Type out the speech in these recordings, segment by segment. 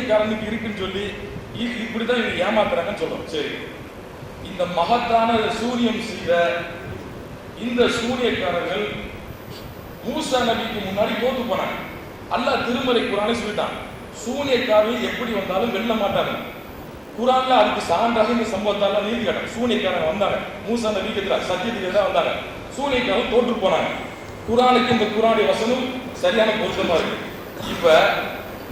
சூனியக்காரனுக்கு இருக்குன்னு சொல்லி இ- இப்படிதான் இவங்க ஏமாத்துறாங்கன்னு சொல்றோம். சரி. இந்த மகத்தான சூரியம் செய்த இந்த சூரியக்காரர்கள் மூசா நபிக்கு முன்னாடி தோத்து போனாங்க. அல்லாஹ் திருமறை குரானே சொல்லிட்டான். சூனியக்காரர்கள் எப்படி வந்தாலும் வெல்ல மாட்டாங்க. குரான்ல அதுக்கு சான்றாக இந்த சம்பவத்தால நீதி காட்டும் சூனியக்காரங்க வந்தாங்க. மூசா நபிக்கு எதிராக சத்தியத்துக்கு எதிராக வந்தாங்க. சூனியக்காரங்க தோற்று போனாங்க. குரானுக்கு இந்த குரானுடைய வசனம் சரியான பொருத்தமா இருக்கு. இப்ப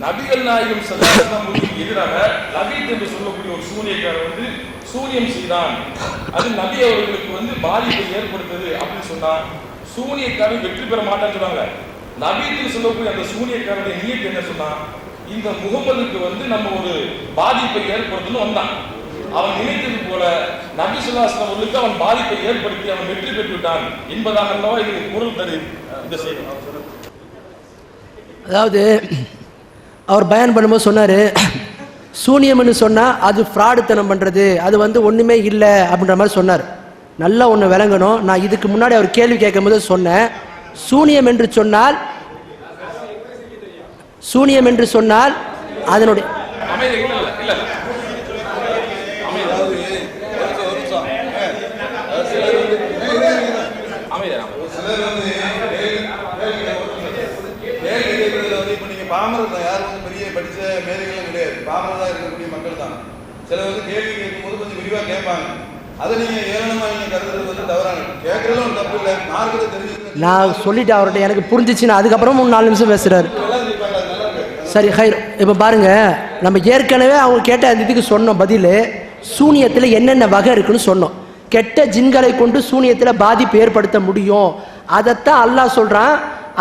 நபிகள் நாயகம் சல்லாமுக்கு எதிராக லபீத் என்று சொல்லக்கூடிய ஒரு சூனியக்காரர் வந்து சூனியம் செய்தான். அது நபி அவர்களுக்கு வந்து பாதிப்பை ஏற்படுத்துது அப்படின்னு சொன்னா சூனியக்காரன் வெற்றி பெற மாட்டான்னு சொன்னாங்க. நபீத்துக்கு சொல்லக்கூடிய அந்த சூனியக்காரனுடைய நீட் என்ன சொன்னான்? இந்த முகமதுக்கு வந்து நம்ம ஒரு பாதிப்பை ஏற்படுத்தணும் வந்தான். அவன் நினைத்தது போல நபி சுல்லாஸ்லாம் அவர்களுக்கு அவன் பாதிப்பை ஏற்படுத்தி அவன் வெற்றி பெற்று விட்டான் என்பதாக அல்லவா இது குரல் தரு இந்த செய்தி. அதாவது அவர் பயன் பண்ணும்போது சொன்னார் சூனியம்னு சொன்னால் அது ஃப்ராடுத்தனம் பண்ணுறது அது வந்து ஒன்றுமே இல்லை அப்படின்ற மாதிரி சொன்னார். நல்லா ஒன்று விளங்கணும். நான் இதுக்கு முன்னாடி அவர் கேள்வி கேட்கும்போது சொன்னேன். சூனியம் என்று சொன்னால் சூனியம் என்று சொன்னால் அதனுடைய அமைதி இல்ல இல்ல இல்ல அதாவது ஒரு நிமிஷம், ஒரு நிமிஷம். அஹ் சிலர் வந்து அமைதி சிலர் வந்து கேள்வி கேள்வி கேட்கறதுல வந்து இப்போ நீங்க பாமரர் தான் யாரும் வந்து பெரிய படிச்ச மேதைகளும் கிடையாது பாமரதா இருக்கக்கூடிய மக்கள் தான் சிலர் வந்து கேள்வி கேட்கும்போது கொஞ்சம் விரிவா கேட்பாங்க அதை நீங்க ஏளனமா நீங்க கருதுறது வந்து தவறான கேட்கறதும் ஒண்ணும் தப்பு இல்லை மார்க்கத்தை தெரிஞ்சுக்கணும் நான் சொல்லிட்டேன் அவர்கிட்ட எனக்கு புரிஞ்சிச்சுன்னா. அதுக்கப்புறம் மூணு நாலு நிமிஷம் பேசுகிறாரு சரி ஹைர் இப்போ பாருங்க. நம்ம ஏற்கனவே அவங்க கேட்ட அந்த இதுக்கு சொன்னோம் பதில். சூனியத்தில் என்னென்ன வகை இருக்குன்னு சொன்னோம். கெட்ட ஜின்களை கொண்டு சூனியத்தில் பாதிப்பு ஏற்படுத்த முடியும். அதைத்தான் அல்லாஹ் சொல்றான்.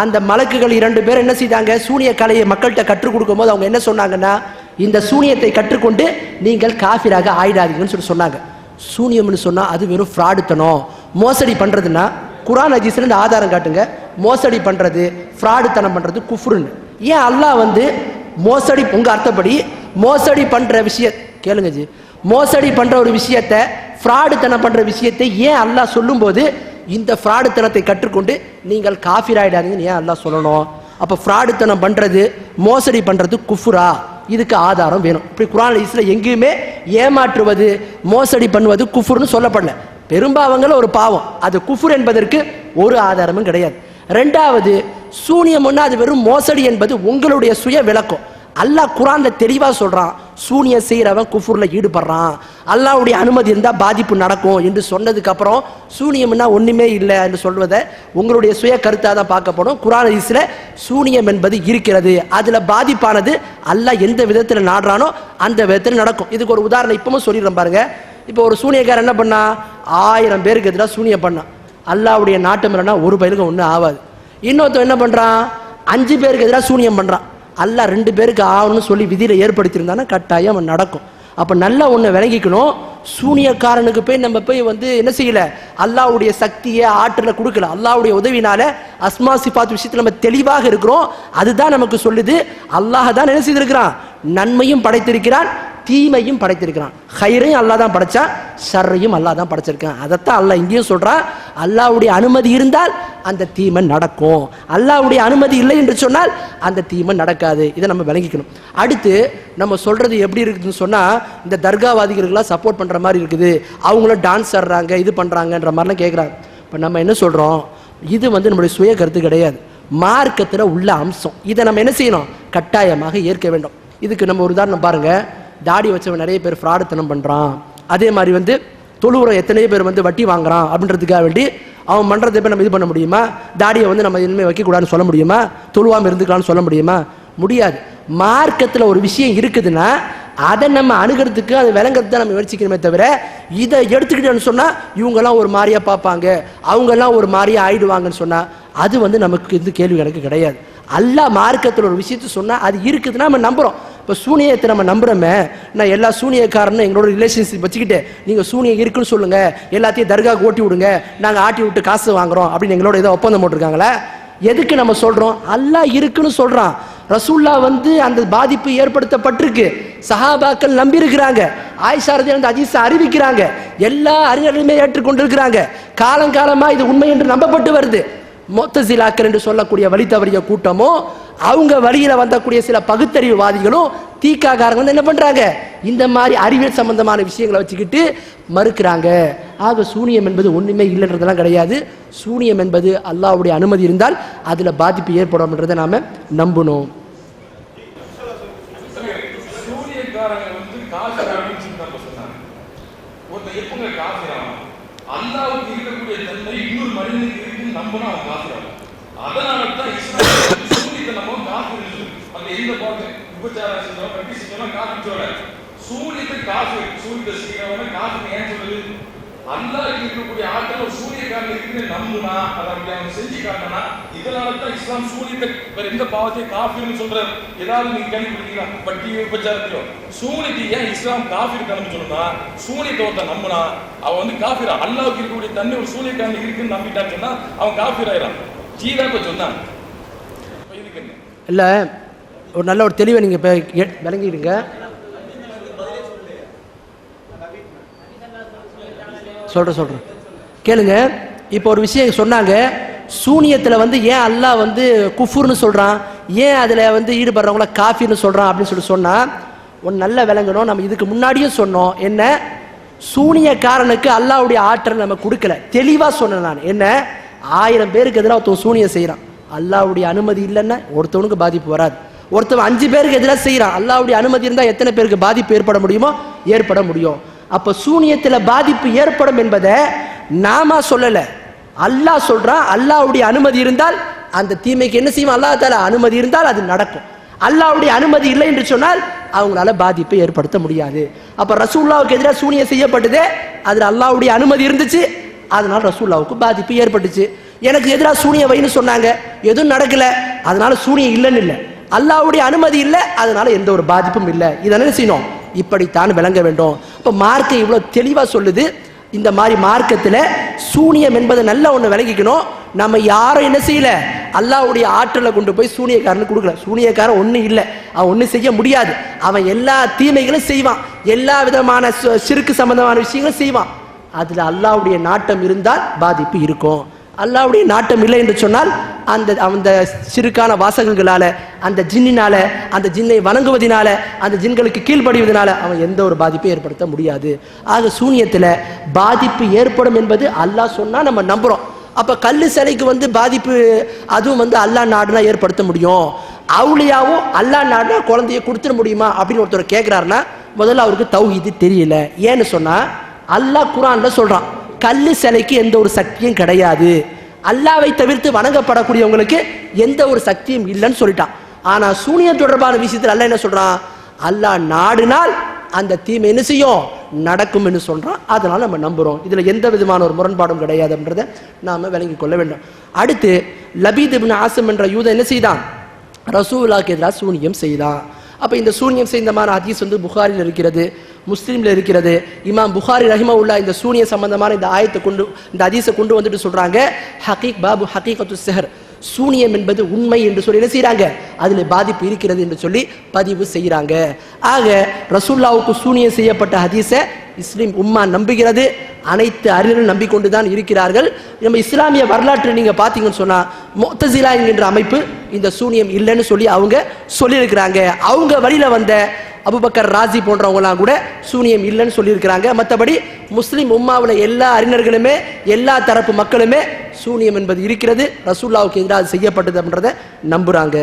அந்த மலக்குகள் இரண்டு பேர் என்ன செய்தாங்க? சூனிய கலையை மக்கள்கிட்ட கற்றுக் கொடுக்கும்போது அவங்க என்ன சொன்னாங்கன்னா இந்த சூனியத்தை கற்றுக்கொண்டு நீங்கள் காஃபிராக ஆயிடாதீங்கன்னு சொல்லி சொன்னாங்க. சூனியம்னு சொன்னால் அது வெறும் ஃப்ராடுத்தனம் மோசடி பண்ணுறதுன்னா குரான் அஜீஸ்லேருந்து ஆதாரம் காட்டுங்க. மோசடி பண்ணுறது ஃப்ராடுத்தனம் பண்ணுறது குஃப்ருன்னு. ஏன் அல்லாஹ் வந்து மோசடி உங்கள் அர்த்தப்படி மோசடி பண்ணுற விஷய கேளுங்க ஜி. மோசடி பண்ணுற ஒரு விஷயத்த ஃப்ராடுத்தனம் பண்ணுற விஷயத்தை ஏன் அல்லாஹ் சொல்லும்போது இந்த ஃப்ராடுத்தனத்தை கற்றுக்கொண்டு நீங்கள் காஃபிராயிடாதீங்கன்னு ஏன் அல்லாஹ் சொல்லணும்? அப்போ ஃப்ராடுத்தனம் பண்ணுறது மோசடி பண்ணுறது குஃபுரா. இதுக்கு ஆதாரம் வேணும். இப்படி குரான் இஸ்ல எங்கேயுமே ஏமாற்றுவது மோசடி பண்ணுவது குஃபுர்னு சொல்லப்படல. பெரும்பாவங்கள ஒரு பாவம். அது குஃபுர் என்பதற்கு ஒரு ஆதாரமும் கிடையாது. ரெண்டாவது சூனியம்னா அது வெறும் மோசடி என்பது உங்களுடைய சுய விளக்கம். அல்லாஹ் குரான்ல தெளிவாக சொல்கிறான் சூனியம் செய்கிறவன் குஃபூரில் ஈடுபடுறான். அல்லாவுடைய அனுமதி இருந்தால் பாதிப்பு நடக்கும் என்று சொன்னதுக்கப்புறம் சூனியம்னா ஒன்றுமே இல்லை என்று சொல்வதை உங்களுடைய சுய கருத்தாக தான் பார்க்கப்படும் குரான் ஹதீஸ்ல சூனியம் என்பது இருக்கிறது. அதில் பாதிப்பானது அல்லாஹ் எந்த விதத்தில் நாடுறானோ அந்த விதத்தில் நடக்கும். இதுக்கு ஒரு உதாரணம் இப்பவும் சொல்லிடுறேன் பாருங்கள் இப்போ ஒரு சூனியக்காரன் என்ன பண்ணா? ஆயிரம் பேருக்கு எதிராக சூனியம் பண்ணான் அல்லாவுடைய நாட்டம் இல்லைன்னா ஒரு பயிலுக்கு ஒன்றும் ஆகாது. இன்னொருத்தன் என்ன பண்ணுறான் அஞ்சு பேருக்கு எதிராக சூனியம் பண்ணுறான் அல்லாஹ் ரெண்டு பேருக்கு ஆகணும்னு சொல்லி விதியில் ஏற்படுத்தியிருந்தானா கட்டாயம் நடக்கும். அப்போ நல்லா ஒன்று விளங்கிக்கணும். சூனியக்காரனுக்கு போய் நம்ம போய் வந்து என்ன செய்யல? அல்லாஹ்வுடைய சக்தியை ஆற்றலை கொடுக்கல. அல்லாவுடைய உதவினால அஸ்மா சிபாத் விஷயத்துல நம்ம தெளிவாக இருக்கிறோம். அதுதான் நமக்கு சொல்லுது. அல்லாஹ் தான் என்ன செய்திருக்கிறான்? நன்மையும் படைத்திருக்கிறான் தீமையும் படைத்திருக்கிறான். ஹைரையும் அல்லாஹ் தான் படைச்சான் ஷர்ரையும் அல்லாஹ் தான் படைச்சிருக்கான். அதைத்தான் அல்லாஹ் இங்கேயும் சொல்றான் அல்லாவுடைய அனுமதி இருந்தால் அந்த தீமை நடக்கும். அல்லாஹ்வுடைய அனுமதி இல்லை என்று சொன்னால் அந்த தீமை நடக்காது. இதை நம்ம விளங்கிக்கணும். அடுத்து நம்ம சொல்றது எப்படி இருக்குதுன்னு சொன்னா இந்த தர்காவாதிகளுக்கெல்லாம் சப்போர்ட் பண்ணுற மாதிரி இருக்குது. அவங்களும் டான்ஸ் ஆடுறாங்க இது பண்ணுறாங்கன்ற மாதிரிலாம் கேட்குறாங்க இப்போ நம்ம என்ன சொல்கிறோம் இது வந்து நம்மளுடைய சுய கருத்து கிடையாது. மார்க்கத்தில் உள்ள அம்சம். இதை நம்ம என்ன செய்யணும்? கட்டாயமாக ஏற்க வேண்டும். இதுக்கு நம்ம ஒரு உதாரணம் பாருங்கள் தாடி வச்சவன் நிறைய பேர் ஃப்ராடுத்தனம் பண்ணுறான் அதே மாதிரி வந்து தொழுவுரம் எத்தனையோ பேர் வந்து வட்டி வாங்குறான் அப்படின்றதுக்காக வேண்டி அவன் பண்ணுறதை போய் நம்ம இது பண்ண முடியுமா? தாடியை வந்து நம்ம இனிமேல் வைக்கக்கூடாதுன்னு சொல்ல முடியுமா? தொழுவாமல் இருந்துக்கலாம்னு சொல்ல முடியுமா? முடியாது. மார்க்கத்தில் ஒரு விஷயம் இருக்குதுன்னா அதை நம்ம அணுகிறதுக்கு அது விளங்குறது தான் நம்ம முயற்சிக்கணுமே தவிர இதை எடுத்துக்கிட்டோன்னு சொன்னால் இவங்கெல்லாம் ஒரு மாதிரியாக பார்ப்பாங்க. அவங்கெல்லாம் ஒரு மாதிரியா ஆயிடுவாங்கன்னு சொன்னால் அது வந்து நமக்கு இது கேள்வி எனக்கு கிடையாது. எல்லா மார்க்கத்தில் ஒரு விஷயத்தை சொன்னால் அது இருக்குதுன்னா நம்ம நம்புகிறோம் இப்போ சூனியத்தை நம்ம நம்புறோமே நான் எல்லா சூனியக்காரனும் எங்களோட ரிலேஷன்ஷிப் வச்சுக்கிட்டு நீங்கள் சூனியம் இருக்குன்னு சொல்லுங்கள் எல்லாத்தையும் தர்காவுக்கு ஓட்டி விடுங்க நாங்கள் ஆட்டி விட்டு காசு வாங்குகிறோம் அப்படின்னு எங்களோட ஏதோ ஒப்பந்தம் போட்டிருக்காங்களே? எதுக்கு நம்ம சொல்றோம்? அல்லா இருக்குன்னு சொல்றான் ரசூல்லா வந்து அந்த பாதிப்பு ஏற்படுத்தப்பட்டிருக்கு. சஹாபாக்கள் நம்பியிருக்கிறாங்க. ஆயிஷாரதி அந்த அஜீஸை அறிவிக்கிறாங்க. எல்லா அறிஞர்களுமே ஏற்றுக்கொண்டிருக்கிறாங்க. காலங்காலமா இது உண்மை என்று நம்பப்பட்டு வருது. மொத்த சிலாக்கர் என்று சொல்லக்கூடிய வழி தவறிய கூட்டமோ அவங்க வழியில் வந்தக்கூடிய சில பகுத்தறிவுவாதிகளும் தீக்காக்காரங்க வந்து என்ன பண்ணுறாங்க இந்த மாதிரி அறிவியல் சம்பந்தமான விஷயங்களை வச்சுக்கிட்டு மறுக்கிறாங்க. ஆக சூனியம் என்பது ஒன்றுமே இல்லைன்றதெல்லாம் கிடையாது. சூனியம் என்பது அல்லாஹ்வுடைய அனுமதி இருந்தால் அதில் பாதிப்பு ஏற்படும்ன்றதை நாம் நம்பணும் அல்லாவுக்கு இருக்கக்கூடிய தன்மை இன்னொரு மனிதனுக்கு இருக்குன்னு நம்பினா அவன் அதனால தான் இஸ்லாம் சூரியத்தை நம்ம காசு அந்த எந்த பாட்டு உபச்சாரம் செஞ்சோம் கட்டி செஞ்சோம் காசு சொல்ல சூரியத்தை காசு சூரியத்தை செய்யறவன காசு ஏன் சொல்லுது அல்லாஹ் இருக்கக்கூடிய ஆற்றல் ஒரு சூரியக்காரன் இருக்குன்னு நம்புனா அதை அப்படி அவன் செஞ்சு காட்டினா இதனால தான் இஸ்லாம் சூரியத்தை வேற எந்த பாவத்தையும் காஃபிர்னு சொல்றாரு. ஏதாவது நீங்க கேள்விப்பட்டீங்களா பட்டி உபச்சாரத்திலோ? சூரியத்தை ஏன் இஸ்லாம் காஃபிர் கலந்து சொன்னா சூரியத்தை ஒருத்தன் நம்புனா அவன் வந்து காஃபிரா. அல்லாஹ்வுக்கு இருக்கக்கூடிய தண்ணி ஒரு சூரியக்காரன் இருக்குன்னு நம்பிட்டான்னு சொன்னா அவன் காஃபிர் ஆயிரான் ஜீதா இப்ப சொன்னான். இதுக்கு என்ன? இல்லை ஒரு நல்ல ஒரு தெளிவை நீங்கள் இப்போ விளங்கிடுங்க. சொல்கிறேன் சொல்கிறேன் கேளுங்க. இப்போ ஒரு விஷயம் சொன்னாங்க. சூனியத்தில் வந்து ஏன் அல்லாஹ் வந்து குஃபுர்னு சொல்கிறான் ஏன் அதில் வந்து ஈடுபடுறவங்கள காஃபின்னு சொல்கிறான் அப்படின்னு சொல்லி சொன்னால் ஒன்று நல்ல விளங்கணும். நம்ம இதுக்கு முன்னாடியும் சொன்னோம். என்ன? சூனியக்காரனுக்கு அல்லாஹ்வுடைய ஆற்றல் நம்ம கொடுக்கல. தெளிவாக சொன்னேன் நான். என்ன? ஆயிரம் பேருக்கு எதிராக ஒருத்தன் சூனியம் செய்கிறான் அல்லாவுடைய அனுமதி இல்லைன்னா ஒருத்தவனுக்கு பாதிப்பு வராது. ஒருத்தவன் அஞ்சு பேருக்கு எதிராக செய்கிறான் அல்லாவுடைய அனுமதி இருந்தால் எத்தனை பேருக்கு பாதிப்பு ஏற்பட முடியுமோ? ஏற்பட முடியும். அப்போ சூனியத்தில் பாதிப்பு ஏற்படும் என்பதை நாம சொல்லலை. அல்லாஹ் சொல்கிறான் அல்லாவுடைய அனுமதி இருந்தால் அந்த தீமைக்கு என்ன செய்வோம் அல்லாஹ் தால அனுமதி இருந்தால் அது நடக்கும். அல்லாஹ்வுடைய அனுமதி இல்லை என்று சொன்னால் அவங்களால பாதிப்பை ஏற்படுத்த முடியாது. அப்போ ரசூல்லாவுக்கு எதிராக சூனியம் செய்யப்பட்டதே அதில் அல்லாவுடைய அனுமதி இருந்துச்சு அதனால் ரசூல்லாவுக்கு பாதிப்பு ஏற்பட்டுச்சு. எனக்கு எதிராக சூனிய வைன்னு சொன்னாங்க எதுவும் நடக்கல அதனால சூனியம் இல்லைன்னு இல்லை. அல்லாவுடைய அனுமதி இல்லை அதனால எந்த ஒரு பாதிப்பும் இல்லை. இதெல்லாம் செய்யணும்? இப்படித்தான் விளங்க வேண்டும். இப்போ மார்க்கை இவ்வளோ தெளிவாக சொல்லுது. இந்த மாதிரி மார்க்கத்தில் சூனியம் என்பதை நல்லா ஒன்று விளங்கிக்கணும். நம்ம யாரும் என்ன செய்யல? அல்லாவுடைய ஆற்றலை கொண்டு போய் சூனியக்காரனு கொடுக்கல. சூனியக்காரன் ஒன்றும் இல்லை. அவன் ஒன்றும் செய்ய முடியாது. அவன் எல்லா தீமைகளும் செய்வான். எல்லா விதமான சு- சிறுக்கு சம்பந்தமான விஷயங்களும் செய்வான். அதில் அல்லாவுடைய நாட்டம் இருந்தால் பாதிப்பு இருக்கும். அல்லாவுடைய நாட்டம் இல்லை என்று சொன்னால் அந்த அந்த சிறுக்கான வாசகங்களால அந்த ஜின்னினால அந்த ஜின்னை வணங்குவதினால அந்த ஜின்களுக்கு கீழ்ப்படிவதனால அவன் எந்த ஒரு பாதிப்பையும் ஏற்படுத்த முடியாது. ஆக சூனியத்தில் பாதிப்பு ஏற்படும் என்பது அல்லாஹ் சொன்னால் நம்ம நம்புகிறோம் அப்போ கல் சிலைக்கு வந்து பாதிப்பு அதுவும் வந்து அல்லாஹ் நாடுனா ஏற்படுத்த முடியும். அவுளியாவும் அல்லாஹ் நாடுனா குழந்தைய கொடுத்துட முடியுமா அப்படின்னு ஒருத்தர் கேட்குறாருன்னா முதல்ல அவருக்கு தௌஹீது தெரியல. ஏன்னு சொன்னால் அல்லாஹ் குரான்ல சொல்கிறான் கல் சிலைக்கு எந்த ஒரு சக்தியும் கிடையாது. அல்லாவை தவிர்த்து வணங்கப்படக்கூடியவங்களுக்கு எந்த ஒரு சக்தியும் இல்லைன்னு சொல்லிட்டான். ஆனால் சூனியம் தொடர்பான விஷயத்தில் அல்ல என்ன சொல்கிறான் அல்லாஹ் நாடினால் அந்த தீமை என்ன செய்யும்? நடக்கும்னு சொல்கிறான் அதனால் நம்ம நம்புகிறோம் இதில் எந்த விதமான ஒரு முரண்பாடும் கிடையாதுன்றதை நாம் விளங்கி கொள்ள வேண்டும். அடுத்து லபீத் இப்னு என்ற யூதன் என்ன செய்தான்? ரசூலாக்கு எதிராக சூனியம் செய்தான். அப்போ இந்த சூனியம் மாதிரி ஹதீஸ் வந்து புகாரில் இருக்கிறது. முஸ்லீம்ல இருக்கிறது. இமாம் புகாரி ரஹிமவுல்லா இந்த சூனிய சம்பந்தமான இந்த ஆயத்தை கொண்டு இந்த அதிசை கொண்டு வந்துட்டு சொல்றாங்க ஹகீக் பாபு ஹகீகத்து செஹர். சூனியம் என்பது உண்மை என்று சொல்லி என்ன செய்கிறாங்க அதில் பாதிப்பு இருக்கிறது என்று சொல்லி பதிவு செய்கிறாங்க ஆக ரசூல்லாவுக்கு சூனியம் செய்யப்பட்ட ஹதீஸை இஸ்லீம் உம்மா நம்புகிறது. அனைத்து அறிஞர்களும் நம்பிக்கொண்டு தான் இருக்கிறார்கள். நம்ம இஸ்லாமிய வரலாற்று நீங்க பார்த்தீங்கன்னு சொன்னா மொத்தசிலா என்கின்ற அமைப்பு இந்த சூனியம் இல்லைன்னு சொல்லி அவங்க சொல்லியிருக்கிறாங்க. அவங்க வழியில வந்த அபுபக்கர் ராஜி போன்றவங்களாம் கூட சூனியம் இல்லைன்னு சொல்லியிருக்கிறாங்க. மற்றபடி முஸ்லீம் உம்மாவில் எல்லா அறிஞர்களுமே எல்லா தரப்பு மக்களுமே சூனியம் என்பது இருக்கிறது. ரசூல்லாவுக்கு எதிராக செய்யப்பட்டது அப்படின்றத நம்புகிறாங்க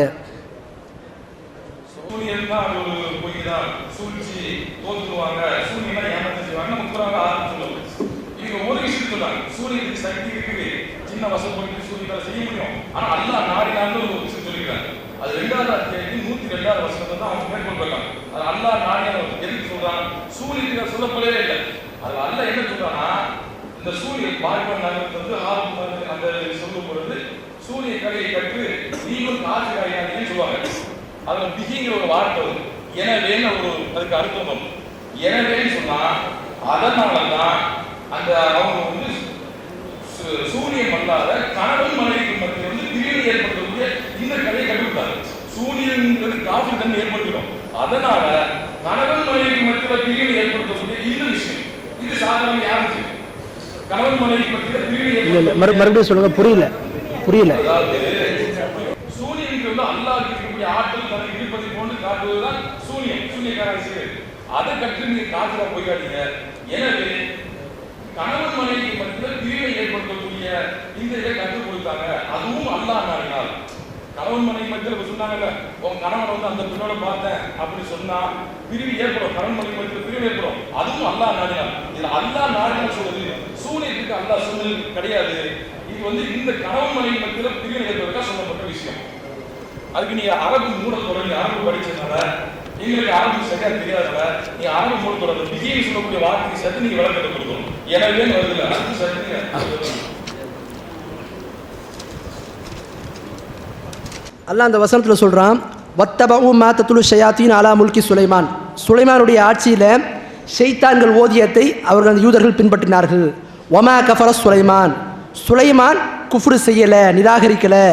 சூரியன் தான் அது ஒரு பொய் தான் சூழ்ச்சி தோத்துருவாங்க சூரியன் தான் ஏமாத்தி செய்வாங்க நம்ம குரான் ஆரம்பி சொல்லுவோம் இதுக்கு ஒரு விஷயம் சொல்றாங்க சூரியனுக்கு சக்தி இருக்குது சின்ன வசம் போயிட்டு சூரியனால செய்ய முடியும் ஆனா அல்லாஹ் நாடினான்னு ஒரு விஷயம் சொல்லிக்கிறாங்க அது ரெண்டாவது அத்தியாயத்தில் நூத்தி ரெண்டாவது வருஷத்தை தான் அவங்க மேற்கொண்டு போயிருக்காங்க அது அல்லாஹ் நாடியான எதுக்கு சொல்றான் சூரியனுக்கு சொல்லப்படவே இல்லை. அது அல்ல என்ன சொல்றான்னா இந்த சூரியன் பார்ப்பன் நகரத்துல வந்து ஆரம்பம் வந்து அந்த சொல்லும் பொழுது சூரிய கலையை கற்று நீங்களும் காசு காயாதீங்கன்னு சொல்லுவாங்க. அதுல பிகிங்கிற ஒரு வார்த்தை வரும். எனவேன்னு ஒரு அதுக்கு அர்த்தம் வரும். எனவேன்னு சொன்னா அதனால தான் அந்த அவங்க வந்து சு- சூரியன் அல்லாத கணவன் மனைவிக்கு மத்தியில் வந்து பிரிவு ஏற்படுத்தக்கூடிய இந்த கதையை கண்டுபிடித்தாங்க. சூரியன்கிறது காஃபி தன்மை ஏற்படுத்திடும். அதனால கணவன் மனைவி மத்தியில பிரிவு ஏற்படுத்தக்கூடிய இந்த விஷயம். இது சாதாரண யாருக்கு கணவன் மனைவி மத்தியில பிரிவு மறுபடியும் சொல்லுங்க. புரியல. புரியல. சூரியனுக்கு வந்து அல்லாஹ் இருக்கக்கூடிய ஆற்றல் தனக்கு இருப்பதை போன்று காட்டுவதுதான் சூரியன். சூரியக்காரன் செய்வது அதை கற்று நீங்க காத்துல போய்காட்டீங்க எனவே கணவன் மனைவி மத்தியில பிரிவை ஏற்படுத்தக்கூடிய இந்த இதை கற்றுக் கொடுத்தாங்க. அதுவும் அல்லாஹ் நாடினால் கணவன் மனைவி மத்தியில் இப்ப சொன்னாங்கல்ல உன் கணவன் வந்து அந்த பெண்ணோட பார்த்தேன் அப்படின்னு சொன்னா பிரிவு ஏற்படும். கணவன் மனைவி மத்தியில் பிரிவு ஏற்படும். அதுவும் அல்லா நாடினா இது அல்லா நாடினால் சொல்றது சூழ்நிலைக்கு அல்லாஹ் சூழ்நிலை கிடையாது. இது வந்து இந்த கணவன் மனைவி மத்தியில் பிரிவு ஏற்படுறதுக்காக சொல்லப்பட்ட விஷயம். அதுக்கு நீங்க அரபு மூட தொடங்கி அரபு படிச்சதுனால எங்களுக்கு அரபு சரியா தெரியாதனால நீ அரபு மூட தொடர்ந்து விஜய் சொல்லக்கூடிய வார்த்தைக்கு சத்து நீங்க விளக்கத்தை கொடுக்கணும். எனவே வருதுல அரபு சத்து நீங்க அது சொல்லணும். அல்லாஹ் அந்த வசனத்தில் சொல்கிறான் வத்தபவு மாத்தத்துலு ஷயாத்தின் அலா முல்கி சுலைமான். சுலைமானுடைய ஆட்சியில் ஷெய்தான்கள் ஓதியத்தை அவர்கள் அந்த யூதர்கள் பின்பற்றினார்கள். ஒமா கஃபர சுலைமான். சுலைமான் குஃப்ரு செய்யலை நிராகரிக்கலை.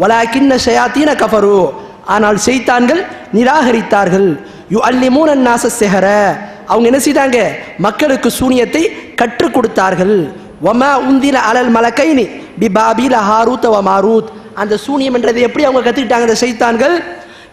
வலாக்கின்ன ஷயாத்தீன கஃபரு. ஆனால் செய்தான்கள் நிராகரித்தார்கள். யு அல்லிமூன் நாச செஹர அவங்க என்ன செய்தாங்க? மக்களுக்கு சூனியத்தை கற்றுக் கொடுத்தார்கள். ஒமா உந்தின அலல் மலக்கைனி பி பாபில ஹாரூத் வ மாரூத். அந்த சூனியம் என்றதை எப்படி அவங்க கத்துக்கிட்டாங்க அந்த சைத்தான்கள்?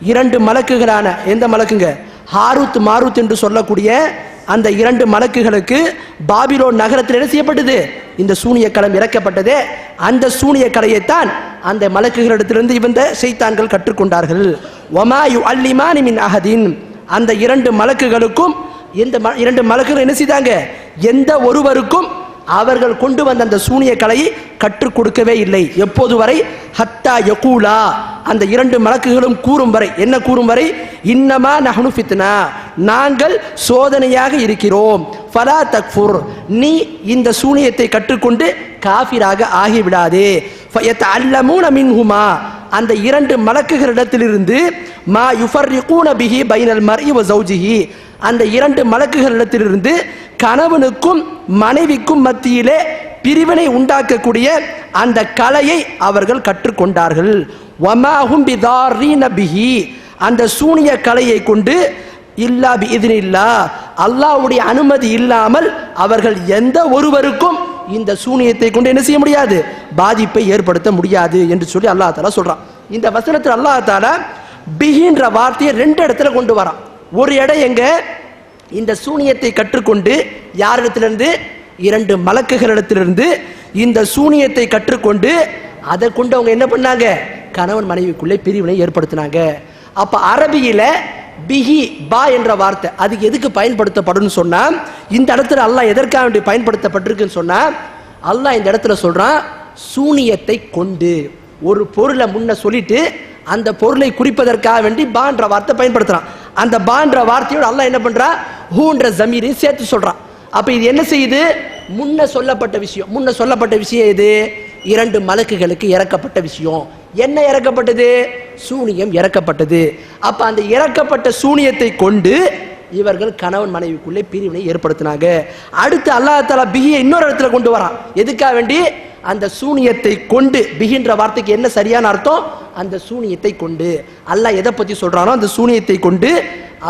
இரண்டு மலக்குகளான எந்த மலக்குங்க? ஹாரூத் மாரூத் என்று சொல்லக்கூடிய அந்த இரண்டு மலக்குகளுக்கு பாபிலோன் நகரத்தில் என்ன செய்யப்பட்டது? இந்த சூனிய களம் இறக்கப்பட்டதே. அந்த சூனிய கலையைத்தான் அந்த மலக்குகளிடத்திலிருந்து இவந்த சைத்தான்கள் கற்றுக்கொண்டார்கள். ஒமாயு அல்லிமானி மின் அஹதின். அந்த இரண்டு மலக்குகளுக்கும் எந்த ம- இரண்டு மலக்குகள் என்ன செய்தாங்க? எந்த ஒருவருக்கும் அவர்கள் கொண்டு வந்த அந்த சூனிய கலையை கற்றுக் கொடுக்கவே இல்லை. எப்போது வரை? ஹத்தா யகூலா. அந்த இரண்டு மலக்குகளும் கூறும் வரை. என்ன கூறும் வரை? இன்னமா நஹனு ஃபித்னா. நாங்கள் சோதனையாக இருக்கிறோம். ஃபலா தக்ஃபுர். நீ இந்த சூனியத்தை கற்றுக்கொண்டு காஃபிராக ஆகிவிடாதே. அல்லமூன மின்ஹுமா. அந்த இரண்டு மலக்குகளிடத்திலிருந்து மா யுஃபர்ரிகூன பிஹி பைனல் மர்இ வ ஜௌஜிஹி அந்த இரண்டு மலக்குகளிடத்திலிருந்து கணவனுக்கும் மனைவிக்கும் மத்தியிலே பிரிவினை உண்டாக்கக்கூடிய அந்த கலையை அவர்கள் கற்றுக்கொண்டார்கள். வமாஹும் பிதாரீன பிஹி. அந்த சூனிய கலையை கொண்டு இல்லா பி இல்லா அல்லாவுடைய அனுமதி இல்லாமல் அவர்கள் எந்த ஒருவருக்கும் இந்த சூனியத்தை கொண்டு என்ன செய்ய முடியாது? பாதிப்பை ஏற்படுத்த முடியாது என்று சொல்லி அல்லா தாலா சொல்றான். இந்த வசனத்தில் அல்லா தாலா பிகின்ற வார்த்தையை ரெண்டு இடத்துல கொண்டு வரான். ஒரு இடம் எங்க? இந்த சூனியத்தை கற்றுக்கொண்டு யாரிடத்திலிருந்து? இரண்டு மலக்குகளிடத்திலிருந்து இந்த சூனியத்தை கற்றுக்கொண்டு அதை கொண்டு அவங்க என்ன பண்ணாங்க? கணவன் மனைவிக்குள்ளே பிரிவினை ஏற்படுத்தினாங்க. அப்ப அரபியில பிஹி பா என்ற வார்த்தை அது எதுக்கு பயன்படுத்தப்படும்னு சொன்னா இந்த இடத்துல அல்லாஹ் எதற்காக வேண்டி பயன்படுத்தப்பட்டிருக்குன்னு சொன்னா அல்லாஹ் இந்த இடத்துல சொல்றான் சூனியத்தை கொண்டு. ஒரு பொருளை முன்ன சொல்லிட்டு அந்த பொருளை குறிப்பதற்காக வேண்டி பான்ற வார்த்தை பயன்படுத்துறான். அந்த பான்ற வார்த்தையோட அல்லாஹ் என்ன பண்றான் ஹூன்ற ஜமீரையும் சேர்த்து சொல்றான். அப்ப இது என்ன செய்யுது? முன்ன சொல்லப்பட்ட விஷயம். முன்ன சொல்லப்பட்ட விஷயம் எது? இரண்டு மலக்குகளுக்கு இறக்கப்பட்ட விஷயம். என்ன இறக்கப்பட்டது? சூனியம் இறக்கப்பட்டது. அப்ப அந்த இறக்கப்பட்ட சூனியத்தை கொண்டு இவர்கள் கணவன் மனைவிக்குள்ளே பிரிவினை ஏற்படுத்தினாங்க. அடுத்து அல்லாஹ் தாலா பிகியை இன்னொரு இடத்துல கொண்டு வரான் எதுக்காக வேண்டி? அந்த சூனியத்தை கொண்டு பிகின்ற வார்த்தைக்கு என்ன சரியான அர்த்தம்? அந்த சூனியத்தை கொண்டு. அல்லாஹ் எதை பத்தி சொல்றானோ அந்த சூனியத்தை கொண்டு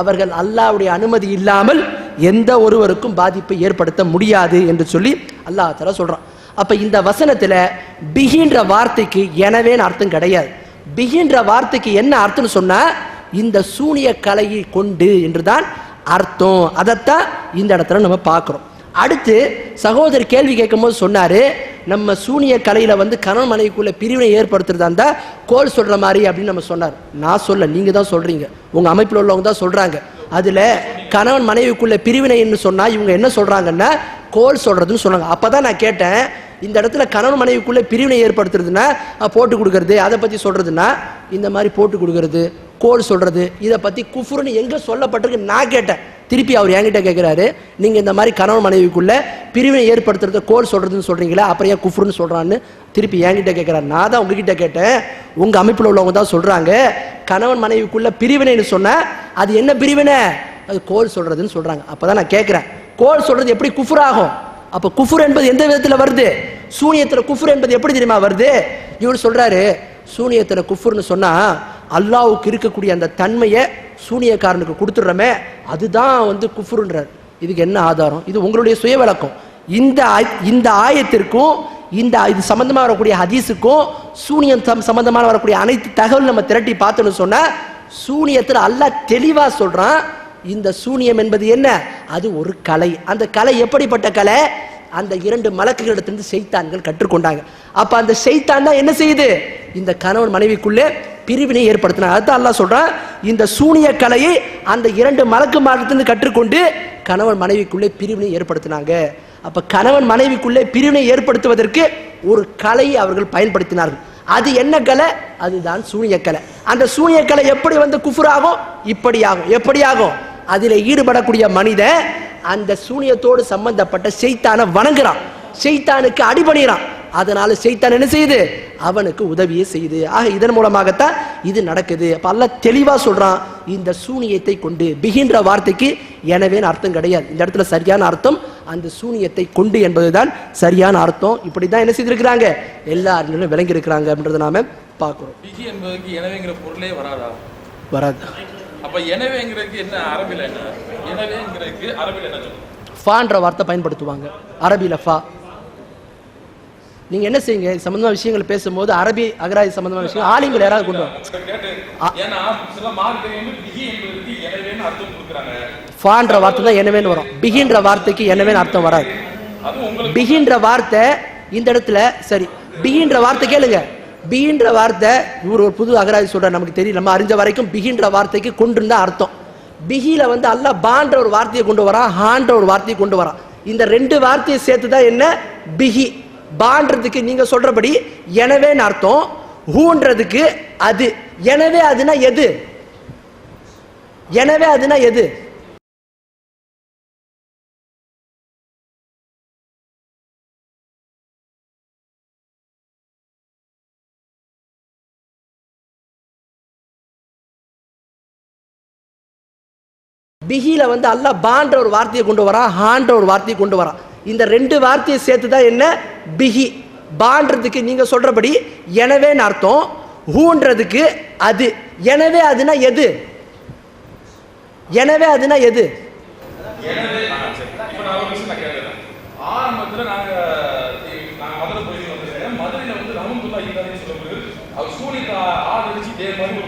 அவர்கள் அல்லாவுடைய அனுமதி இல்லாமல் எந்த ஒருவருக்கும் பாதிப்பை ஏற்படுத்த முடியாது என்று சொல்லி அல்லாஹ் தலா சொல்றான். அப்ப இந்த வசனத்துல பிகின்ற வார்த்தைக்கு எனவேன்னு அர்த்தம் கிடையாது. பிகின்ற வார்த்தைக்கு என்ன அர்த்தம்னு சொன்னா இந்த சூனிய கலையை கொண்டு என்றுதான் அர்த்தம். அதைத்தான் இந்த இடத்துல நம்ம பார்க்குறோம். அடுத்து சகோதரர் கேள்வி கேட்கும்போது சொன்னாரு நம்ம சூனிய கலையில வந்து கணவன் மனைவிக்குள்ள பிரிவினை ஏற்படுத்துறதா இருந்தா கோல் சொல்ற மாதிரி அப்படின்னு நம்ம சொன்னார். நான் சொல்ல நீங்க தான் சொல்றீங்க. உங்க அமைப்பில் உள்ளவங்க தான் சொல்றாங்க. அதுல கணவன் மனைவிக்குள்ள பிரிவினைன்னு சொன்னா இவங்க என்ன சொல்றாங்கன்னா கோல் சொல்றதுன்னு சொன்னாங்க. அப்பதான் நான் கேட்டேன் இந்த இடத்துல கணவன் மனைவிக்குள்ளே பிரிவினை ஏற்படுத்துறதுன்னா போட்டு கொடுக்கறது அதை பற்றி சொல்கிறதுன்னா இந்த மாதிரி போட்டு கொடுக்கறது கோல் சொல்கிறது இதை பற்றி குஃபுர்னு எங்கே சொல்லப்பட்டிருக்கு நான் கேட்டேன். திருப்பி அவர் என்கிட்ட கேட்குறாரு நீங்கள் இந்த மாதிரி கணவன் மனைவிக்குள்ளே பிரிவினை ஏற்படுத்துறத கோல் சொல்கிறதுன்னு சொல்கிறீங்களா அப்புறம் ஏன் குஃபுர்னு சொல்கிறான்னு திருப்பி என்கிட்ட கேட்குறாரு நான் தான் உங்ககிட்ட கேட்டேன். உங்கள் அமைப்பில் உள்ளவங்க தான் சொல்கிறாங்க கணவன் மனைவிக்குள்ளே பிரிவினைன்னு சொன்னால் அது என்ன பிரிவினை? அது கோல் சொல்கிறாங்க அப்போ தான் நான் கேட்குறேன் கோல் சொல்கிறது எப்படி குஃபுர் ஆகும் அப்ப குஃபுர் என்பது எந்த விதத்துல வருது? சூனியத்துல குஃபுர் என்பது எப்படி தெரியுமா வருது? இவர் சொல்றாரு சூனியத்துல குஃபுர்னு சொன்னா அல்லாஹ்வுக்கு இருக்கக்கூடிய அந்த தன்மையை சூனியக்காரனுக்கு கொடுத்துடுறோமே அதுதான் வந்து குஃபுருன்றார். இதுக்கு என்ன ஆதாரம்? இது உங்களுடைய சுய விளக்கம் இந்த இந்த ஆயத்திற்கும் இந்த இது சம்மந்தமாக வரக்கூடிய ஹதீஸுக்கும் சூனியம் சம்- சம்பந்தமான வரக்கூடிய அனைத்து தகவல் நம்ம திரட்டி பார்த்தோன்னு சொன்னால் சூனியத்தில் அல்லாஹ் தெளிவாக சொல்கிறான் இந்த சூனியம் என்பது என்ன? அது ஒரு கலை. அந்த கலை எப்படிப்பட்ட கலை? அந்த இரண்டு மலக்குகளிடத்திலிருந்து செய்தான்கள் கற்றுக்கொண்டாங்க. அப்ப அந்த செய்தான் தான் என்ன செய்யுது? இந்த கணவன் மனைவிக்குள்ளே பிரிவினை ஏற்படுத்தினாங்க அதுதான் அல்லாஹ் சொல்றான். இந்த சூனிய கலையை அந்த இரண்டு மலக்கு மாதத்திலிருந்து கற்றுக்கொண்டு கணவன் மனைவிக்குள்ளே பிரிவினை ஏற்படுத்தினாங்க. அப்ப கணவன் மனைவிக்குள்ளே பிரிவினை ஏற்படுத்துவதற்கு ஒரு கலையை அவர்கள் பயன்படுத்தினார்கள். அது என்ன கலை? அதுதான் சூனிய கலை அந்த சூனிய கலை எப்படி வந்து குஃபுராகும் இப்படி ஆகும். எப்படி ஆகும்? அதில் ஈடுபடக்கூடிய மனிதன் அந்த சூனியத்தோடு சம்பந்தப்பட்ட செய்தானை வணங்குறான். செய்தானுக்கு அடிபணிறான். அதனால செய்தான் என்ன செய்யுது? அவனுக்கு உதவியை செய்யுது. ஆக இதன் மூலமாகத்தான் இது நடக்குது. அப்ப அல்லாஹ் தெளிவா சொல்றான் இந்த சூனியத்தை கொண்டு பிகின்ற வார்த்தைக்கு எனவேன்னு அர்த்தம் கிடையாது. இந்த இடத்துல சரியான அர்த்தம் அந்த சூனியத்தை கொண்டு என்பதுதான் சரியான அர்த்தம். இப்படி தான் என்ன செய்திருக்கிறாங்க? எல்லா அறிஞர்களும் விளங்கி இருக்கிறாங்க அப்படின்றத நாம பார்க்கிறோம். பிகி என்பதற்கு எனவேங்கிற பொருளே வராதா? வராது. அப்ப எனவேங்கிறதுக்கு என்ன அரபில என்ன? எனவேங்கிறதுக்கு அரபில என்ன சொல்லுங்க ஃபான்ற வார்த்தை பயன்படுத்துவாங்க. அரபியில் ஃபா. நீங்க என்ன செய்யுங்க? இது சம்பந்தமா விஷயங்கள் பேசும்போது அரபி அகராதி சம்பந்தமான விஷயம் ஆலிங்கள் யாராவது கொண்டு எனவேன்னு ஃபான்ற வார்த்தை தான் என்னவேன்னு வரும். பிகின்ற வார்த்தைக்கு என்னவேன்னு அர்த்தம் வராது. பிகின்ற வார்த்தை இந்த இடத்துல சரி. பிகின்ற வார்த்தை கேளுங்க. பிகின்ற வார்த்தை இவர் ஒரு புது அகராதி சொல்றார் நமக்கு தெரியல. நம்ம அறிஞ்ச வரைக்கும் பிகின்ற வார்த்தைக்கு கொண்டிருந்தா அர்த்தம். பிகில வந்து அல்ல பான்ற ஒரு வார்த்தையை கொண்டு வரான் ஹான்ற ஒரு வார்த்தையை கொண்டு வரான் இந்த ரெண்டு வார்த்தையை சேர்த்து தான் என்ன? பிகி. பான்றதுக்கு நீங்க சொல்றபடி எனவேன்னு அர்த்தம். ஹூன்றதுக்கு அது. எனவே அதுனா எது? எனவே அதுனா எது? பிஹியில் வந்து அல்லாஹ் பான்ற ஒரு வார்த்தையை கொண்டு வரான் ஹான்ற ஒரு வார்த்தையை கொண்டு வரான் இந்த ரெண்டு வார்த்தையை சேர்த்து தான் என்ன? பிகி. பான்றதுக்கு நீங்கள் சொல்கிறபடி எனவேன்னு அர்த்தம். ஹூன்றதுக்கு அது. எனவே அதுனா எது? எனவே அதுனா எது? அவர்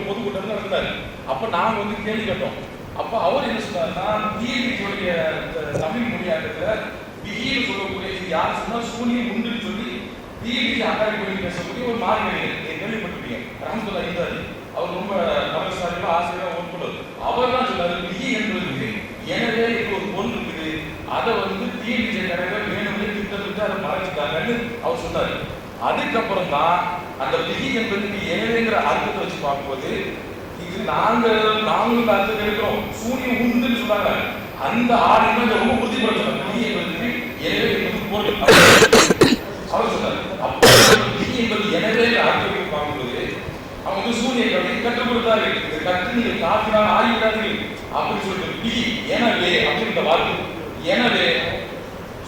பொதுக்கூட்டம் அப்ப நாங்க வந்து கேள்வி கேட்டோம். அப்போ அவர் என்ன சொன்னாருன்னா டிஎன்பியோடைய தமிழ் மொழியாக்கத்துல பிகின்னு சொல்லக்கூடிய இது யார் சொன்னா சூரியன் உண்டு சொல்லி டிஎன்பி அட்டாக் பண்ணி பேசக்கூடிய ஒரு மார்க்கெட் நீங்க கேள்விப்பட்டிருப்பீங்க. ரமந்துல்லா இருந்தாரு. அவர் ரொம்ப பலசாலியா ஆசிரியரா ஒர்க் அவர் தான் சொன்னாரு பிகி என்பது எனவே இது ஒரு பொண்ணு இருக்குது. அதை வந்து டிஎன்பிஜே கடையில் வேணும்னு திட்டமிட்டு அதை மறைச்சிட்டாங்கன்னு அவர் சொன்னாரு. அதுக்கப்புறம் தான் அந்த பிகி என்பதுக்கு எனவேங்கிற அர்த்தத்தை வச்சு பார்க்கும்போது இது நாங்க நாங்களும் இந்த அர்த்தத்தை சூரியன் உண்டுன்னு சொன்னாங்க அந்த ஆளுங்க ரொம்ப உறுதிப்படுத்தணும் பிகி என்பதுக்கு எனவே என்பது போட்டு அவர் சொன்னார் அப்போ பிகி என்பது எனவே அர்த்தத்தை பார்க்கும்போது அவங்க வந்து சூரிய கல்வியை கற்றுக் கொடுத்தாரு. இந்த கற்று நீங்கள் காற்றினால் ஆகிவிடாதீர்கள் அப்படின்னு சொல்லிட்டு பி எனவே அப்படின்ற வார்த்தை. எனவே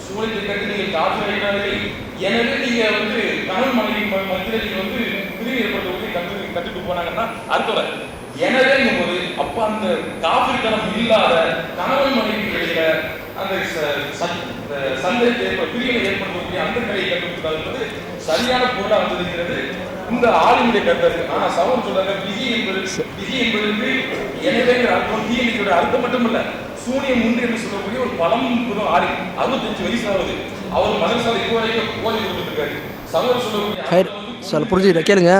சூரியத்தை கற்று நீங்கள் காற்று ஆகிவிடாதீர்கள் எனவே நீங்க வந்து கணவன் மனைவி ம- மத்தியில நீங்க வந்து பிரிவு ஏற்படுத்தக்கூடிய கற்று கற்றுட்டு போனாங்கன்னா அர்த்தம் எனவேங்கும் போது அப்ப அந்த காப்பிரித்தனம் இல்லாத கணவன் மனைவி இடையில அந்த ச- ச- இந்த சந்தைக்கு ஏற்ப பிரிவினை ஏற்படுத்தக்கூடிய அந்த கலையை கற்றுக் சரியான பொருளா வந்திருக்கிறது இந்த ஆளுடைய கருத்து ஆனா சவன் சொல்றாங்க விதி என்பது விதி என்பதற்கு எனவேங்கிற அர்த்தம் தீயணிக்கிற அர்த்தம் மட்டும் இல்ல சூனியம் உண்டு என்று சொல்லக்கூடிய ஒரு பலம் புதும் ஆளி அறுபத்தஞ்சு வயசு ஆகுது அவர் மதரசால இப்போ வரைக்கும் ஓதி கொடுத்துட்டு இருக்காரு சவர் சொல்லக்கூடிய சொல்ல புரிஞ்சுக்கிறேன் கேளுங்க.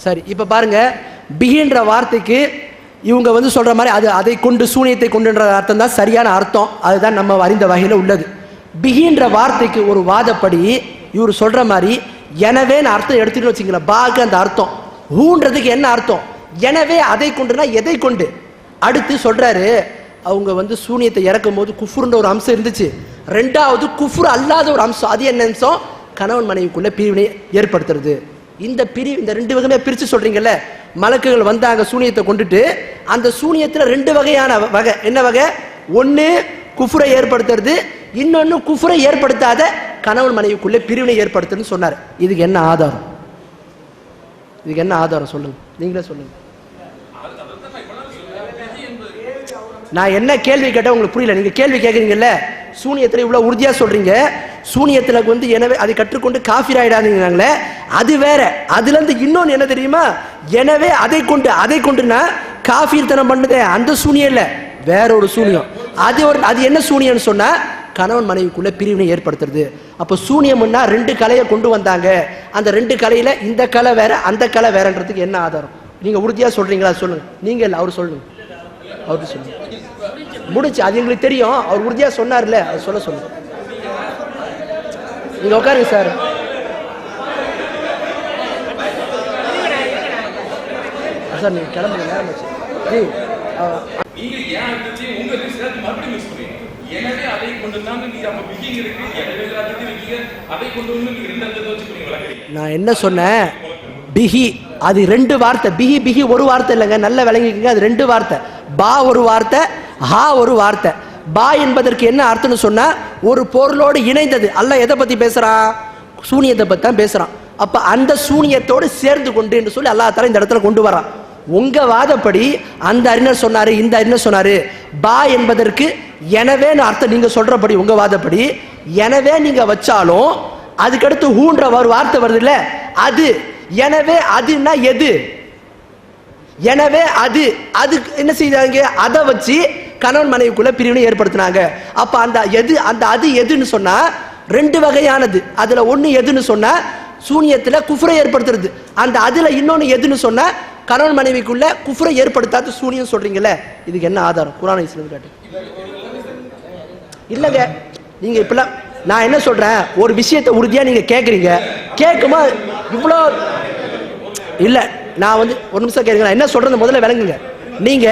சரி இப்போ பாருங்க பிகின்ற வார்த்தைக்கு இவங்க வந்து சொல்கிற மாதிரி அது அதை கொண்டு சூனியத்தை கொண்டுன்ற அர்த்தம் தான் சரியான அர்த்தம். அதுதான் நம்ம அறிந்த வகையில் உள்ளது. பிகின்ற வார்த்தைக்கு ஒரு வாதப்படி இவர் சொல்கிற மாதிரி எனவேன்னு அர்த்தம் எடுத்துகிட்டு வச்சுங்களேன் பாக்கு அந்த அர்த்தம். ஹூன்றதுக்கு என்ன அர்த்தம்? எனவே அதை கொண்டுனா எதை கொண்டு? அடுத்து சொல்கிறாரு அவங்க வந்து சூனியத்தை இறக்கும் போது குஃபுர்ன்ற ஒரு அம்சம் இருந்துச்சு. ரெண்டாவது குஃபுர் அல்லாத ஒரு அம்சம். அது என்ன அம்சம்? கணவன் மனைவிக்குள்ளே பிரிவினை ஏற்படுத்துறது. இந்த பிரி இந்த ரெண்டு வகையுமே பிரித்து சொல்கிறீங்களே மலக்குகள் வந்தாங்க சூனியத்தை கொண்டுட்டு அந்த சூனியத்தில் ரெண்டு வகையான வகை. என்ன வகை? ஒன்று குஃபுரை ஏற்படுத்துறது இன்னொன்று குஃபுரை ஏற்படுத்தாத கணவன் மனைவிக்குள்ளே பிரிவினை ஏற்படுத்துன்னு சொன்னார். இதுக்கு என்ன ஆதாரம்? இதுக்கு என்ன ஆதாரம் சொல்லுங்க. நீங்களே சொல்லுங்க. நான் என்ன கேள்வி கேட்டால் உங்களுக்கு புரியல. நீங்கள் கேள்வி கேட்குறீங்கல்ல சூனியத்தில் இவ்வளோ உறுதியாக சொல்கிறீங்க சூனியத்தில் வந்து எனவே அதை கற்றுக்கொண்டு காஃபிராயிடாதுங்கிறாங்களே அது வேற. அதுல இருந்து என்ன தெரியுமா? எனவே அதை கொண்டு அதை கொண்டுனா காஃபீர் தனம் பண்ணுதே அந்த சூனியம் இல்லை. வேற ஒரு சூனியம். அது ஒரு அது என்ன சூனியம்னு சொன்னா கணவன் மனைவிக்குள்ள பிரிவினை ஏற்படுத்துறது. அப்போ சூனியம்னா ரெண்டு கலையை கொண்டு வந்தாங்க. அந்த ரெண்டு கலையில இந்த கலை வேற அந்த கலை வேறன்றதுக்கு என்ன ஆதாரம்? நீங்க உறுதியா சொல்றீங்களா? சொல்லுங்க. நீங்க இல்லை அவர் சொல்லுங்க. அவர்கிட்ட சொல்லுங்க. முடிச்சு அது எங்களுக்கு தெரியும். அவர் உறுதியா சொன்னார்ல அதை சொல்ல சொல்லுங்க. நீங்க உட்காருங்க சார். சார் நீங்க கிளம்புங்க நேரம் ஆச்சு. ஜி அஹ், நீங்க ஏன் அர்த்தத்தையும் உங்க சேர்த்து மறுபடியும் மிஸ் பண்ணீங்க? எனவே அதை கொண்டு தான் நீங்க அப்ப பிகிங் இருக்கு. எனவே அர்த்தத்தை வைக்கீங்க அதை கொண்டு வந்து நீங்க ரெண்டு அர்த்தத்தை வச்சு நீங்க விளக்குறீங்க நான் என்ன சொன்னேன்? பிஹி அது ரெண்டு வார்த்தை. பிஹி பிஹி ஒரு வார்த்தை இல்லைங்க. நல்ல விளங்கிக்கங்க. அது ரெண்டு வார்த்தை. பா ஒரு வார்த்தை ஹா ஒரு வார்த்தை. பா என்பதற்கு என்ன அர்த்தம்னு சொன்னால் ஒரு பொருளோடு இணைந்தது. அல்ல எதை பற்றி பேசுகிறான் சூனியத்தை பற்றி தான் பேசுகிறான் அப்போ அந்த சூனியத்தோடு சேர்ந்து கொண்டு என்று சொல்லி அல்லா தஆலா இந்த இடத்துல கொண்டு வரான். உங்கள் வாதப்படி அந்த அறிஞர் சொன்னார் இந்த அறிஞர் சொன்னார். பா என்பதற்கு எனவே அர்த்தம் நீங்கள் சொல்கிறபடி உங்கள் வாதப்படி எனவே நீங்கள் வச்சாலும் அதுக்கடுத்து ஹூன்ற ஒரு வார்த்தை வருது இல்லை அது. எனவே அதுன்னா எது? எனவே அது. அது என்ன செய்தாங்க? அதை வச்சு கணவன் மனைவிக்குள்ள பிரிவினை ஏற்படுத்தினாங்க. அப்ப அந்த எது அந்த அது எதுன்னு சொன்னா ரெண்டு வகையானது. அதுல ஒண்ணு எதுன்னு சொன்னா சூனியத்துல குஃப்ரை ஏற்படுத்துறது. அந்த அதுல இன்னொன்னு எதுன்னு சொன்னா கணவன் மனைவிக்குள்ள குஃப்ரை ஏற்படுத்தாத சூனியம் சொல்கிறீங்களே இதுக்கு என்ன ஆதாரம்? குரான இஸ்லாம் காட்டு. இல்லைங்க. நீங்க இப்பெல்லாம் நான் என்ன சொல்றேன்? ஒரு விஷயத்தை உறுதியா நீங்க கேக்குறீங்க. கேட்குமா? இவ்வளோ இல்லை. நான் வந்து ஒரு நிமிஷம் கேட்குறேன் நான் என்ன சொல்றது முதல்ல விளங்குங்க. நீங்க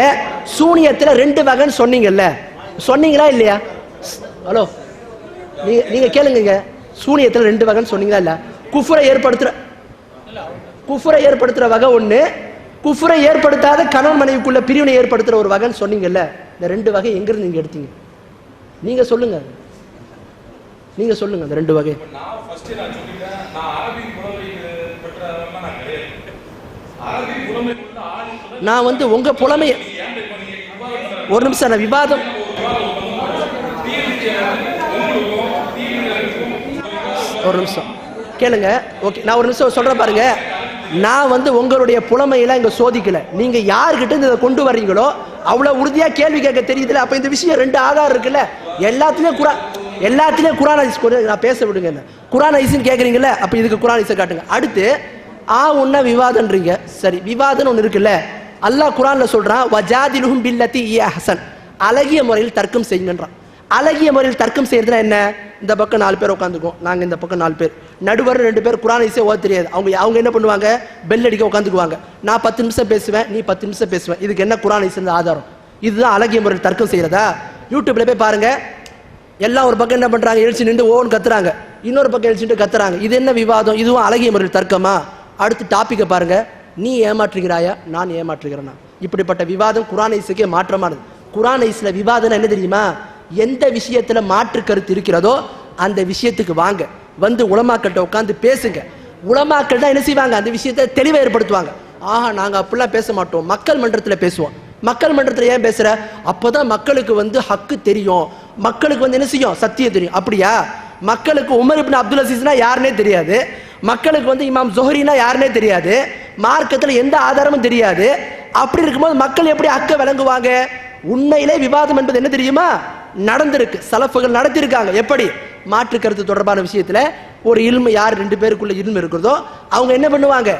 சூனியத்துல ரெண்டு வகைன்னு சொன்னீங்கல்ல. சொன்னீங்களா இல்லையா? ஹலோ. நீங்க நீங்க கேளுங்க சூனியத்துல ரெண்டு வகைன்னு சொன்னீங்களா இல்ல? குஃபுரை ஏற்படுத்துற குஃபுரை ஏற்படுத்துற வகை ஒண்ணு குஃபுரை ஏற்படுத்தாத கணவன் மனைவிக்குள்ள பிரிவினை ஏற்படுத்துற ஒரு வகைன்னு சொன்னீங்கல்ல. இந்த ரெண்டு வகை எங்கிருந்து நீங்க எடுத்தீங்க? நீங்க சொல்லுங்க. நீங்க சொல்லுங்க அந்த ரெண்டு வகை இப்ப நான் ஃபர்ஸ்ட் நான் சொல்லிட்டேன் நான் அரபி புலமை பெற்றவரெல்லாம் நான் கிடையாது அரபி புலமை கொண்ட ஆளுநர் நான் வந்து உங்க புலமைய ஒரு நிமிஷம் நான் விவாதம். ஒரு நிமிஷம். கேளுங்க. ஓகே நான் ஒரு நிமிஷம் சொல்றேன் பாருங்க. நான் வந்து உங்களுடைய புலமையெல்லாம் இங்க சோதிக்கல. நீங்க யார்கிட்ட இதை கொண்டு வர்றீங்களோ அவ்வளவு உறுதியா கேள்வி கேட்க தெரியுதுல. அப்ப இந்த விஷயம் ரெண்டு ஆதாரம் இருக்குல்ல. எல்லாத்துலயும் குரா எல்லாத்துலயும் குரான் ஐஸ் நான் பேச விடுங்க குரான் ஹதீஸ்னு கேக்குறீங்கல்ல அப்ப இதுக்கு குரான் ஹதீஸை காட்டுங்க. அடுத்து ஆ உன்ன விவாதம்ன்றீங்க. சரி விவாதம் ஒன்று இருக்குல்ல. அல்லாஹ் குரான்ல சொல்றான் வஜாதிலுகும் பில்லத்தி இய ஹசன் அழகிய முறையில் தர்க்கம் செய்யுங்கன்றான். அழகிய முறையில் தர்க்கம் செய்யறதுனா என்ன? இந்த பக்கம் நாலு பேர் உட்காந்துக்குவோம் நாங்கள் இந்த பக்கம் நாலு பேர். நடுவர் ரெண்டு பேர் குரான் இசை ஓத தெரியாது. அவங்க அவங்க என்ன பண்ணுவாங்க? பெல் அடிக்க உட்காந்துக்குவாங்க நான் பத்து நிமிஷம் பேசுவேன் நீ பத்து நிமிஷம் பேசுவேன். இதுக்கு என்ன குரான் இசை ஆதாரம்? இதுதான் அழகிய முறையில் தர்க்கம் செய்யறதா? யூடியூப்ல போய் பாருங்க. எல்லாம் ஒரு பக்கம் என்ன பண்ணுறாங்க எழுச்சி நின்று ஓன்னு கத்துறாங்க. இன்னொரு பக்கம் எழுச்சிட்டு கத்துறாங்க. இது என்ன விவாதம்? இதுவும் அழகிய முறையில் தர்க்கமா? அடுத்து டாப்பிக்கை பாருங்கள் நீ ஏமாற்றுகிறாயா? நான் ஏமாற்றுகிறேனா? இப்படிப்பட்ட விவாதம் குரான் ஐசுக்கே மாற்றமானது. குரான் ஐஸ்ல விவாதம் என்ன தெரியுமா? எந்த விஷயத்தில் மாற்று கருத்து இருக்கிறதோ அந்த விஷயத்துக்கு வாங்க. வந்து உளமாக்கள்கிட்ட உட்காந்து பேசுங்க. உளமாக்கள்னா தான் என்ன செய்வாங்க? அந்த விஷயத்தை தெளிவை ஏற்படுத்துவாங்க. ஆஹா நாங்கள் அப்படிலாம் பேச மாட்டோம். மக்கள் மன்றத்தில் பேசுவோம். மக்கள் மன்றத்தில் ஏன் பேசுகிற அப்போ தான் மக்களுக்கு வந்து ஹக்கு தெரியும். மக்களுக்கு வந்து என்ன செய்யும்? சத்தியம் தெரியும். அப்படியா? மக்களுக்கு உமர் இப்னு அப்துல் அசீஸ்னா யாருனே தெரியாது. மக்களுக்கு வந்து இமாம் ஜோஹரினா யாருனே தெரியாது. மார்க்கத்தில் எந்த ஆதாரமும் தெரியாது. அப்படி இருக்கும்போது மக்கள் எப்படி அக்க விளங்குவாங்க உண்மையிலே விவாதம் என்பது என்ன தெரியுமா? நடந்திருக்கு. சலப்புகள் நடத்தியிருக்காங்க எப்படி? மாற்று கருத்து தொடர்பான விஷயத்தில் ஒரு இல்மு யார் ரெண்டு பேருக்குள்ள இல்மு இருக்கிறதோ அவங்க என்ன பண்ணுவாங்க?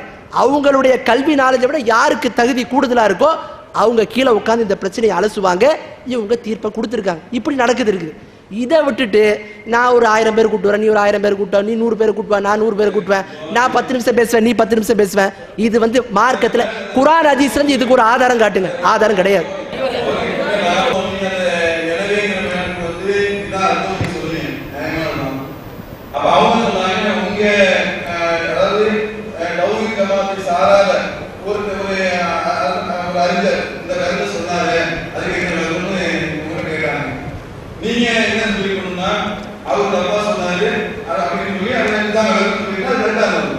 அவங்களுடைய கல்வி நாலேஜை விட யாருக்கு தகுதி கூடுதலாக இருக்கோ அவங்க கீழே உட்காந்து இந்த பிரச்சனையை அலசுவாங்க. இவங்க தீர்ப்பை கொடுத்துருக்காங்க. இப்படி நடக்குது இருக்குது இதை விட்டுட்டு நான் ஒரு ஆயிரம் பேர் கூட்டுவேன் நீ ஒரு ஆயிரம் பேர் கூட்டுவ நீ நூறு பேர் கூட்டுவேன் நான் நூறு பேர் கூட்டுவேன் நான் பத்து நிமிஷம் பேசுவேன் நீ பத்து நிமிஷம் பேசுவேன். இது வந்து மார்க்கத்தில் குரான் ஹதீஸ்ல இருந்து இதுக்கு ஒரு ஆதாரம் காட்டுங்க. ஆதாரம் கிடையாது. அதாவது சாராத ஒரு அறிஞர் இந்த கருத்தை சொன்னாரு அதுக்கு என்ன வரும்னு உங்களை கேட்டாங்க நீங்க என்ன சொல்லிக்கணும்னா அவர் தப்பா சொன்னாரு. அப்படின்னு சொல்லி அண்ணன் தான் சொல்லிட்டு ரெண்டாவது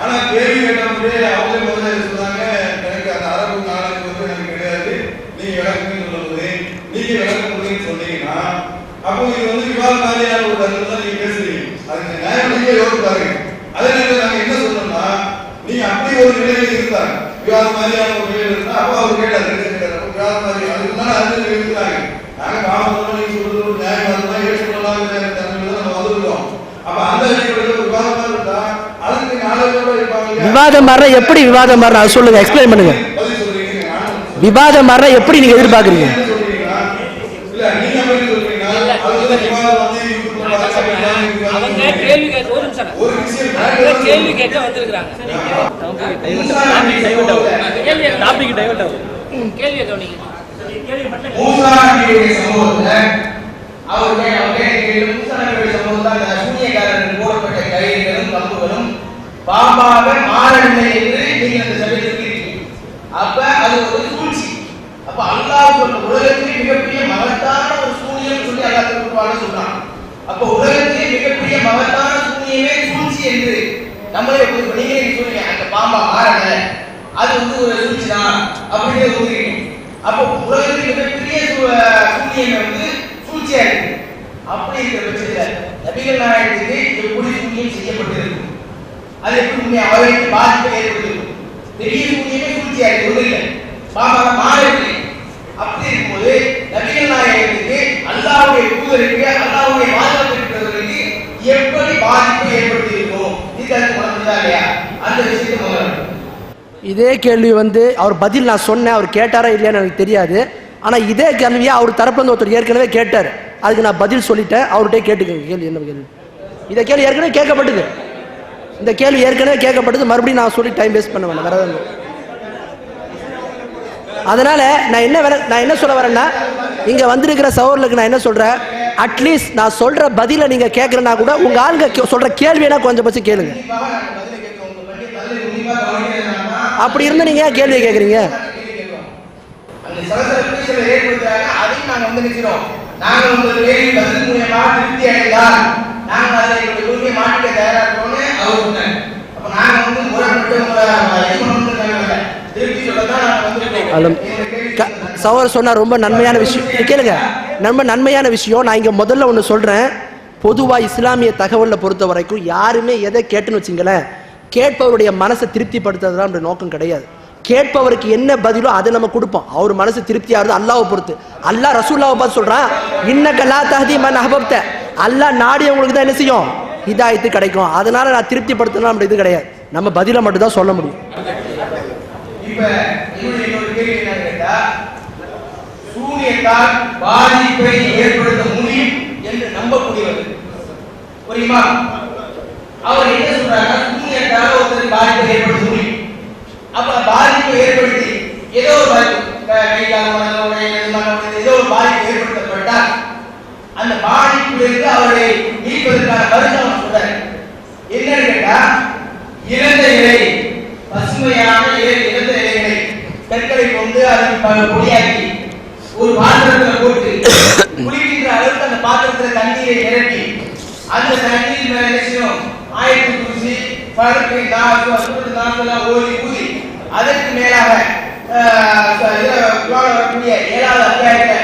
ஆனா கேள்வி கேட்டவங்க அவங்களே முதல்ல சொன்னாங்க. எனக்கு அந்த அரபு நாளைக்கு வந்து எனக்கு கிடையாது. நீங்க விளக்குன்னு சொல்லும்போது நீங்க விளக்க முடியும்னு சொன்னீங்கன்னா அப்போ இது வந்து விவாத மாதிரியான ஒரு கருத்து தான் நீங்க பேசுறீங்க. அதுக்கு நியாயம் நீங்க யோசிச்சு பாருங்க. அதே நேரத்தில் நாங்க என்ன சொல்றோம்னா நீங்க அப்படி ஒரு நிலையில இருந்தாங்க விவாத மாதிரியான ஒரு நிலையில இருந்தா அப்போ அவர் கேட்டார் விவாத விவாதம் மாதிரி அதுக்கு மேல அது இருந்தாங்க விவாதம் மாறினா எப்படி விவாதம் மாறினா அது சொல்லுங்க எக்ஸ்பிளைன் பண்ணுங்க. விவாதம் மாறினா எப்படி நீங்க எதிர்பார்க்குறீங்க? கேள்வி கேட்க வந்திருக்கிறாங்க கேள்வி டாபிக் டைவர்ட் ஆகும். கேள்வியை கவனிங்க மூசா நபியுடைய சமூகத்துல அவர் கே- அவர் கேட்ட கேள்வி மூசா நபியுடைய சமூகத்துல அந்த பாம்பாக மாறவில்லை என்று நீங்கள் அந்த சபையில் இருக்கீங்க அப்ப அது ஒரு சூழ்ச்சி. அப்ப அல்லாஹ் சொல்ற உலகத்திலே மிகப்பெரிய மகத்தான ஒரு சூழ்நிலை சொல்லி அல்லாஹ் திருக்குறான சொல்றான் அப்ப உலகத்திலே மிகப்பெரிய மகத்தான சூழ்நிலையே சூழ்ச்சி என்று நம்மளே ஒரு நீங்களே சொல்லுங்க அந்த பாம்பா மாறல. அது வந்து ஒரு சூழ்ச்சி தான் அப்படின்னு ஒதுக்கிறீங்க அப்போ உலகத்தில் மிகப்பெரிய சூழ்நிலை வந்து சூழ்ச்சியா இருக்கு. அப்படி இருக்கிற பட்சத்தில் நபிகள் நாயகத்துக்கு எப்படி சூழ்நிலை செய்யப்பட்டிருக்கும்? அவர்களுக்கு பாதிப்பை பெரிய சூழ்ச்சியா இருக்கு இல்லை. மாறவில்லை அப்படி இருக்கும்போது நபிகள் நாயகத்துக்கு அல்லாவுடைய தூதருக்கு அல்லாவுடைய எப்படி இல்லையா? அந்த விஷயத்தை முதல்ல இதே கேள்வி வந்து அவர் பதில் நான் சொன்னேன் அவர் கேட்டாரா இல்லையான்னு எனக்கு தெரியாது. ஆனால் இதே கேள்வியை அவர் தரப்புல வந்து ஒருத்தர் ஏற்கனவே கேட்டார். அதுக்கு நான் பதில் சொல்லிட்டேன் அவர்கிட்ட கேட்டுக்கங்க. கேள்வி என்ன கேள்வி? இதை கேள்வி ஏற்கனவே கேட்கப்பட்டது. இந்த கேள்வி ஏற்கனவே கேட்கப்பட்டது. மறுபடியும் நான் சொல்லி டைம் வேஸ்ட் பண்ண வேண்டாம். வேற அதனால நான் என்ன வர நான் என்ன சொல்ல வரேன்னா இங்க வந்திருக்கிற சகோதரர்களுக்கு நான் என்ன சொல்றேன்? அட்லீஸ்ட் நான் சொல்ற பதிலை நீங்க கேட்கறனா கூட உங்க ஆளுங்க சொல்ற கேள்வினா கொஞ்சம் பச்சு கேளுங்க. அப்படி இருந்து நீங்க ஏன் கேள்வி கேட்குறீங்க? அவர் சொன்னார் அப்ப நாங்க வந்து சவர் சொன்னா ரொம்ப நன்மையான விஷயம். கேளுங்க. ரொம்ப நன்மையான விஷயம். நான் இங்க முதல்ல ஒன்று சொல்றேன். பொதுவாக இஸ்லாமிய தகவலை பொறுத்த வரைக்கும் யாருமே எதை கேட்டுன்னு வச்சுங்களேன் கேட்பவருடைய மனசை திருப்திப்படுத்துறதுலாம் நம்முடைய நோக்கம் கிடையாது. கேட்பவருக்கு என்ன பதிலோ அதை நம்ம கொடுப்போம். அவர் மனசு திருப்தி ஆகுது அல்லாவை பொறுத்து. அல்லாஹ் ரசூல்லாவை பார்த்து சொல்றான் இன்னக்கல்லா தகதி மன் அஹபப்த. அல்லாஹ் நாடியவங்களுக்கு தான் என்ன செய்யும்? ஹிதாயத்து கிடைக்கும். அதனால நான் திருப்திப்படுத்தணும் அப்படி இது கிடையாது. நம்ம பதிலை மட்டும் தான் சொல்ல முடியும். இப்ப பாதிப்பை ஏற்படுத்த முடியும் என்று நம்பக்கூடியவர். புரியுமா? அவர் என்ன சொல்றாங்க சூரியத்தால் ஒருத்தர் பாதிப்பை ஏற்படுத்த முடியும். அப்ப பாதிப்பை ஏற்படுத்தி ஏதோ ஒரு பாதிப்பு ஏதோ ஒரு பாதிப்பு ஏற்படுத்தப்பட்டால் அந்த பாதிப்பிலிருந்து அவரை மீட்பதற்கான கருத்தை அவர் சொல்றாரு. என்னன்னு கேட்டா இறந்த இலை பசுமையான இலை இறந்த இலைகளை கற்களை கொண்டு அதை ப- பொடியாக்கி ஒரு பாத்திரத்தில் போட்டு குளிக்கின்ற அளவுக்கு அந்த பாத்திரத்துல தண்ணீரை நிரப்பி அந்த தண்ணீர் மேல என்ன செய்யணும் ஆயிரத்தி தூசி பழக்கு நாசு அசுத்து நாசெல்லாம் ஓடி ஊதி அதற்கு மேலாக இதில் வரக்கூடிய ஏழாவது அத்தியாயத்தை